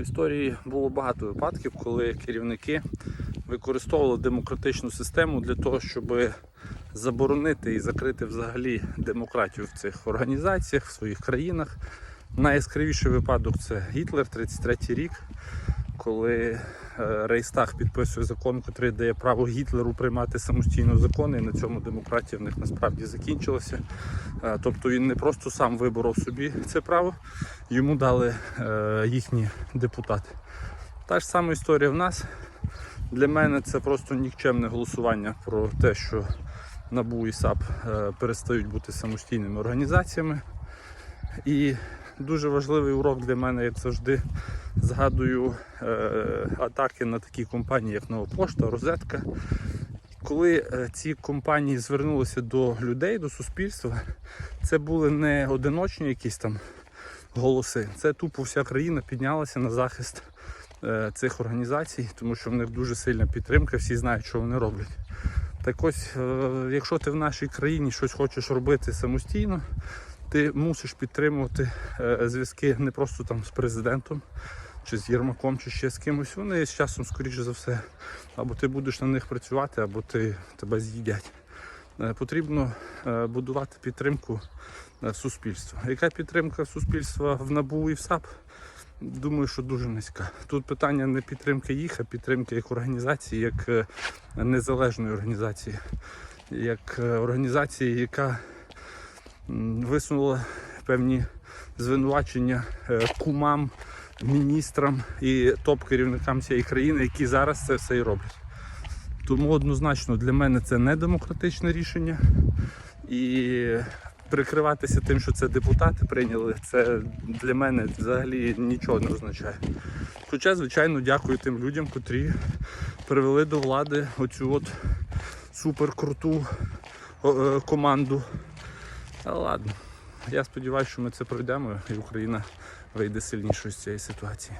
Історії було багато випадків, коли керівники використовували демократичну систему для того, щоб заборонити і закрити взагалі демократію в цих організаціях, в своїх країнах. Найяскравіший випадок це Гітлер, 33 рік, коли е, Рейстаг підписує закон, який дає право Гітлеру приймати самостійно закони, і на цьому демократія в них насправді закінчилася. Е, Тобто він не просто сам виборов собі це право, йому дали е, їхні депутати. Та ж сама історія в нас. Для мене це просто нікчемне голосування про те, що НАБУ і САП перестають бути самостійними організаціями. І дуже важливий урок для мене, як завжди, згадую е, атаки на такі компанії, як Нова Пошта, Розетка. Коли е, ці компанії звернулися до людей, до суспільства, це були не одиночні якісь там голоси. Це тупо вся країна піднялася на захист е, цих організацій, тому що в них дуже сильна підтримка, всі знають, що вони роблять. Так ось, е, якщо ти в нашій країні щось хочеш робити самостійно, ти мусиш підтримувати е, зв'язки не просто там з президентом чи з Єрмаком, чи ще з кимось. Вони з часом, скоріше за все, або ти будеш на них працювати, або ти тебе з'їдять. Е, Потрібно е, будувати підтримку суспільства. Яка підтримка суспільства в НАБУ і в САП? Думаю, що дуже низька. Тут питання не підтримки їх, а підтримки як організації, як незалежної організації, як організації, яка висунула певні звинувачення е, кумам, міністрам і топ-керівникам цієї країни, які зараз це все і роблять. Тому однозначно для мене це не демократичне рішення. І прикриватися тим, що це депутати прийняли, це для мене взагалі нічого не означає. Хоча, звичайно, дякую тим людям, котрі привели до влади оцю от суперкруту е, команду. Ладно. Я сподіваюся, що ми це пройдемо і Україна вийде сильнішою з цієї ситуації.